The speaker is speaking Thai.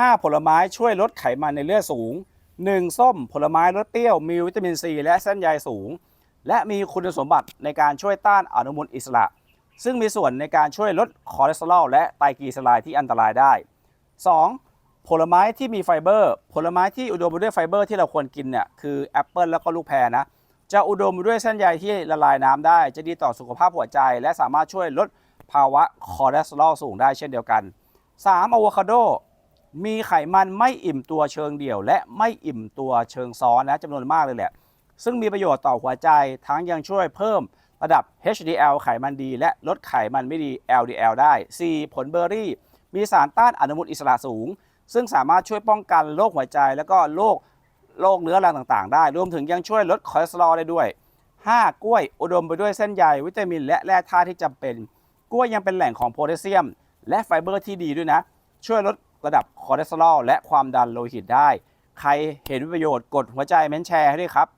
5 ผลไม้ช่วยลดไขมันในเลือดสูง 1. ส้มผลไม้รสเปรี้ยวมีวิตามินซีและเส้นใยสูง และมีคุณสมบัติในการช่วยต้านอนุมูลอิสระ ซึ่งมีส่วนในการช่วยลดคอเลสเตอรอลและไตรกลีเซอไรด์ที่อันตรายได้ 2. ผลไม้ที่มีไฟเบอร์ ผลไม้ที่อุดมไปด้วยไฟเบอร์ที่เราควรกินเนี่ยคือแอปเปิลแล้วก็ลูกแพรนะจะอุดมไปด้วยเส้นใยที่ละลายน้ำได้ จะดีต่อสุขภาพหัวใจ และสามารถช่วยลดภาวะคอเลสเตอรอลสูงได้เช่นเดียวกัน 3. อะโวคาโด มีไขมันไม่อิ่มตัวเชิงเดี่ยว และไม่อิ่มตัวเชิงซ้อนนะจำนวนมากเลยแหละ ซึ่งมีประโยชน์ต่อหัวใจ ทั้งยังช่วยเพิ่มระดับ HDL ไขมันดี และลดไขมันไม่ดี LDL ได้ 4. ผลเบอร์รี่ มีสารต้านอนุมูลอิสระสูง ซึ่งสามารถช่วยป้องกันโรคหัวใจ แล้วก็โรคโรคเรื้อรังต่างๆ ได้ รวมถึงยังช่วยลดคอเลสเตอรอลได้ด้วย 5. กล้วยอุดมไปด้วยเส้นใยวิตามิน และแร่ธาตุที่จำเป็น กล้วยยังเป็นแหล่งของโพแทสเซียม และไฟเบอร์ที่ดีด้วยนะ ช่วยลด ระดับคอเลสเตอรอลและความดันโลหิตได้ ใครเห็นประโยชน์กดหัวใจเม้นแชร์ให้ด้วยครับ